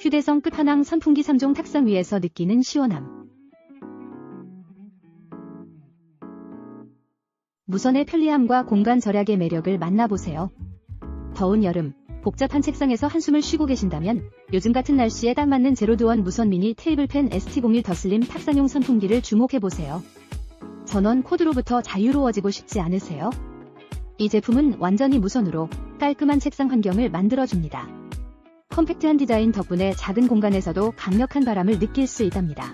휴대성 끝판왕 선풍기 3종 탁상 위에서 느끼는 시원함. 무선의 편리함과 공간 절약의 매력을 만나보세요. 더운 여름, 복잡한 책상에서 한숨을 쉬고 계신다면 요즘 같은 날씨에 딱 맞는 제로드원 무선 미니 테이블팬 ST01 더 슬림 탁상용 선풍기를 주목해보세요. 전원 코드로부터 자유로워지고 싶지 않으세요? 이 제품은 완전히 무선으로 깔끔한 책상 환경을 만들어줍니다. 컴팩트한 디자인 덕분에 작은 공간에서도 강력한 바람을 느낄 수 있답니다.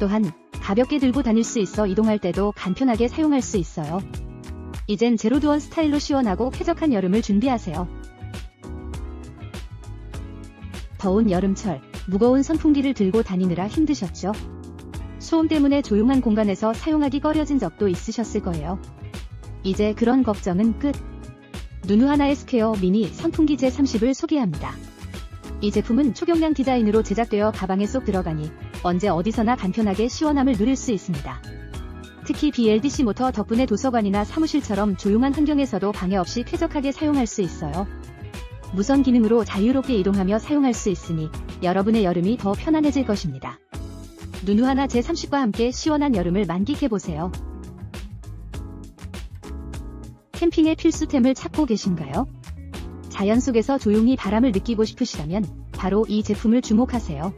또한 가볍게 들고 다닐 수 있어 이동할 때도 간편하게 사용할 수 있어요. 이젠 제로드원 스타일로 시원하고 쾌적한 여름을 준비하세요. 더운 여름철, 무거운 선풍기를 들고 다니느라 힘드셨죠? 소음 때문에 조용한 공간에서 사용하기 꺼려진 적도 있으셨을 거예요. 이제 그런 걱정은 끝. 누누 하나의 스퀘어 미니 선풍기 제30을 소개합니다. 이 제품은 초경량 디자인으로 제작되어 가방에 쏙 들어가니 언제 어디서나 간편하게 시원함을 누릴 수 있습니다. 특히 BLDC 모터 덕분에 도서관이나 사무실처럼 조용한 환경에서도 방해 없이 쾌적하게 사용할 수 있어요. 무선 기능으로 자유롭게 이동하며 사용할 수 있으니 여러분의 여름이 더 편안해질 것입니다. 누누 하나 제30과 함께 시원한 여름을 만끽해보세요. 캠핑의 필수템을 찾고 계신가요? 자연 속에서 조용히 바람을 느끼고 싶으시다면 바로 이 제품을 주목하세요.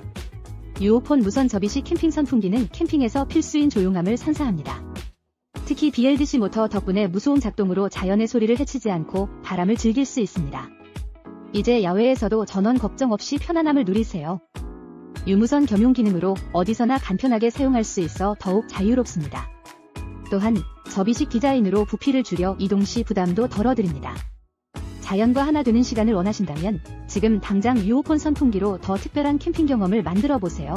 유오폰 무선 접이식 캠핑 선풍기는 캠핑에서 필수인 조용함을 선사합니다. 특히 BLDC 모터 덕분에 무소음 작동으로 자연의 소리를 해치지 않고 바람을 즐길 수 있습니다. 이제 야외에서도 전원 걱정 없이 편안함을 누리세요. 유무선 겸용 기능으로 어디서나 간편하게 사용할 수 있어 더욱 자유롭습니다. 또한 접이식 디자인으로 부피를 줄여 이동 시 부담도 덜어드립니다. 자연과 하나 되는 시간을 원하신다면 지금 당장 유오폰 선풍기로 더 특별한 캠핑 경험을 만들어 보세요.